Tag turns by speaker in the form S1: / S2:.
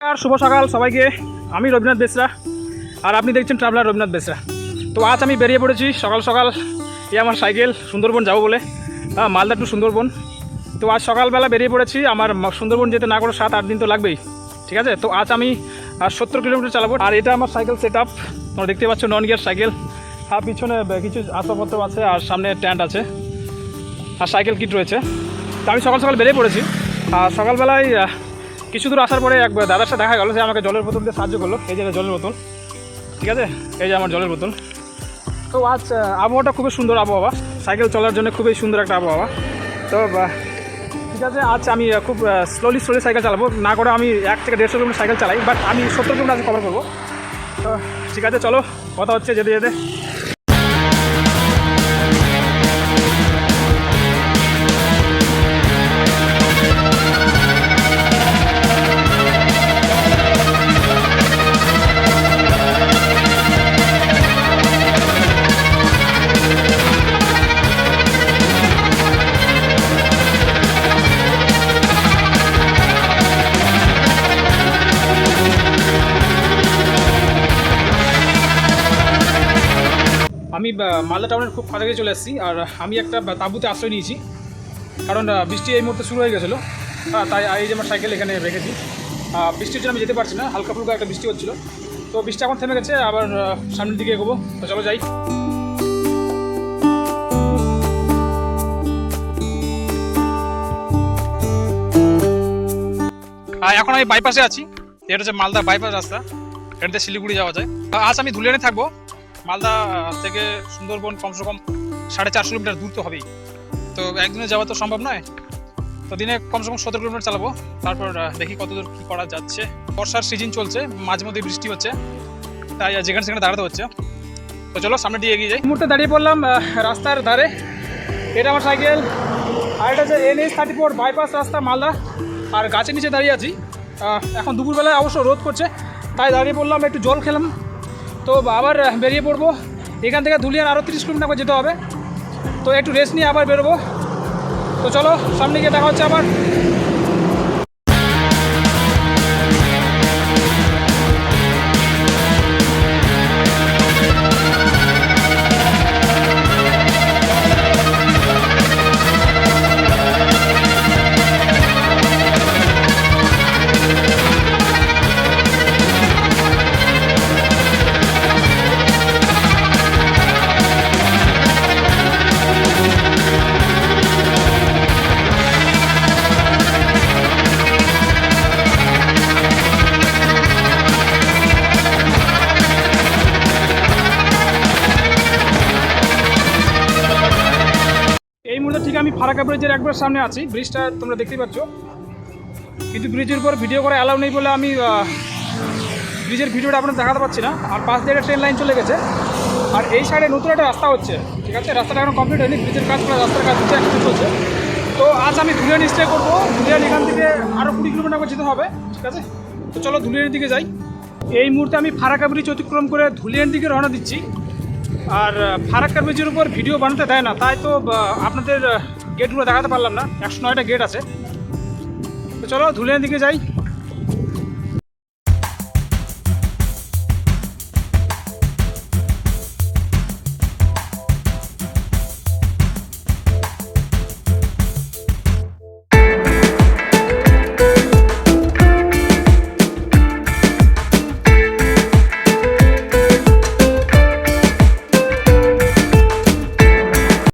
S1: আর শুভ সকাল সবাইকে। আমি রবীন্দ্রনাথ বেসরা আর আপনি দেখছেন ট্রাভেলার রবীন্দ্রনাথ বেসরা। তো আজ আমি বেরিয়ে পড়েছি সকাল সকাল এই আমার সাইকেল সুন্দরবন যাব বলে হ্যাঁ, মালদা টু সুন্দরবন। তো আজ সকালবেলা বেরিয়ে পড়েছি আমার সুন্দরবন যেতে না করে সাত আট দিন তো লাগবেই ঠিক আছে? তো আজ আমি সত্তর কিলোমিটার চালাবো। আর এটা আমার সাইকেল সেট আপ তোমরা দেখতে পাচ্ছ নন গিয়ার সাইকেল। আর পিছনে কিছু আসবাবপত্র আছে আর সামনে ট্যান্ট আছে আর সাইকেল কিট রয়েছে। তো আমি সকাল সকাল বেরিয়ে পড়েছি। আর সকালবেলায় কিছু দূর আসার পরে এক দাদার সাথে দেখা গেলো সে আমাকে জলের বোতল দিয়ে সাহায্য করল। এই যে জলের বোতল। ঠিক আছে? এই যে আমার জলের বোতল। তো আজ আবহাওয়াটা খুবই সুন্দর আবহাওয়া। সাইকেল চলার জন্য খুবই সুন্দর একটা আবহাওয়া। তো ঠিক আছে? আজ আমি খুব স্লোলি স্লোলি সাইকেল চালাবো। না করে আমি এক থেকে দেড়শো কিলোমিটার সাইকেল চালাই বাট আমি সত্তর কিলোমিটার আজকে কভার করব। তো, ঠিক আছে? চলো, কথা হচ্ছে যেতে যেতে। আমি মালদা টাউনের খুব কাছাকাছি চলে এসেছি আর আমি একটা তাঁবুতে আশ্রয় নিয়েছি। কারণ বৃষ্টি এই মুহূর্তে শুরু হয়ে গেছিল। হ্যাঁ তাই এই যে আমার সাইকেল এখানে রেখেছি। বৃষ্টির জন্য আমি যেতে পারছি না, হালকা ফুলকা একটা বৃষ্টি হচ্ছিল। তো বৃষ্টি এখন থেমে গেছে, আবার সামনের দিকে এগোবো। তো চলো যাই। এখন আমি বাইপাসে আছি। এটা হচ্ছে মালদা বাইপাস রাস্তা। এটাতে শিলিগুড়ি যাওয়া যায়। আজ আমি ধুলিয়ানে থাকব। মালদা থেকে সুন্দরবন কমসে কম সাড়ে চারশো কিলোমিটার দূর তো হবেই। তো একদিনে যাওয়া তো সম্ভব নয়। তো দিনে কমসে কম সতেরো কিলোমিটার চালাবো। তারপর দেখি কতদূর কী করা যাচ্ছে। বর্ষার সিজন চলছে, মাঝে মধ্যে বৃষ্টি হচ্ছে। তাই যেখানে সেখানে দাঁড়াতে হচ্ছে। তো চলো সামনে দিয়ে এগিয়ে যাই। মুহূর্তে দাঁড়িয়ে পড়লাম রাস্তার ধারে। এটা আমার সাইকেল। আর এটা হচ্ছে N H thirty four bypass রাস্তা, মালদা। আর গাছের নিচে দাঁড়িয়ে আছি। এখন দুপুরবেলায় অবশ্য রোদ করছে। তাই দাঁড়িয়ে পড়লাম, একটু জল খেলাম। তো আবার বেরিয়ে পড়ব। এখান থেকে ধুলিয়ান আরও তিরিশ কিলোমিটার যেতে হবে। তো একটু রেস্ট নিয়ে আবার বেরোবো। তো চলো, সামনে গিয়ে দেখা হচ্ছে আবার। আমি ফারাকা ব্রিজের একবার সামনে আছি। ব্রিজটা তোমরা দেখতেই পাচ্ছ। কিন্তু ব্রিজের উপর ভিডিও করা অ্যালাউ নেই বলে আমি ব্রিজের ভিডিওটা আপনার দেখাতে পাচ্ছি না। আর পাশ দিয়ে ট্রেন লাইন চলে গেছে। আর এই সাইডে নতুন একটা রাস্তা হচ্ছে। ঠিক আছে? রাস্তাটা এখন কমপ্লিট হয়নি। ব্রিজের কাজ করা, রাস্তার কাজ হচ্ছে এখন চলছে তো আজ আমি ধুলিয়ান স্টে করব। ধুলিয়ান এখান থেকে আরও কুড়ি কিলোমিটার যেতে হবে। ঠিক আছে? তো চলো ধুলিয়ানের দিকে যাই। এই মুহূর্তে আমি ফারাকা ব্রিজ অতিক্রম করে ধুলিয়ান দিকে রওনা দিচ্ছি। আর ফারাক্কার ফারাক্কা ব্রিজের উপর ভিডিও বানাতে দেয় না, তাই তো আপনাদের গেটগুলো দেখাতে পারলাম না। একশো নয়টা গেট আছে। তো চলো ধুলিয়ান দিকে যাই।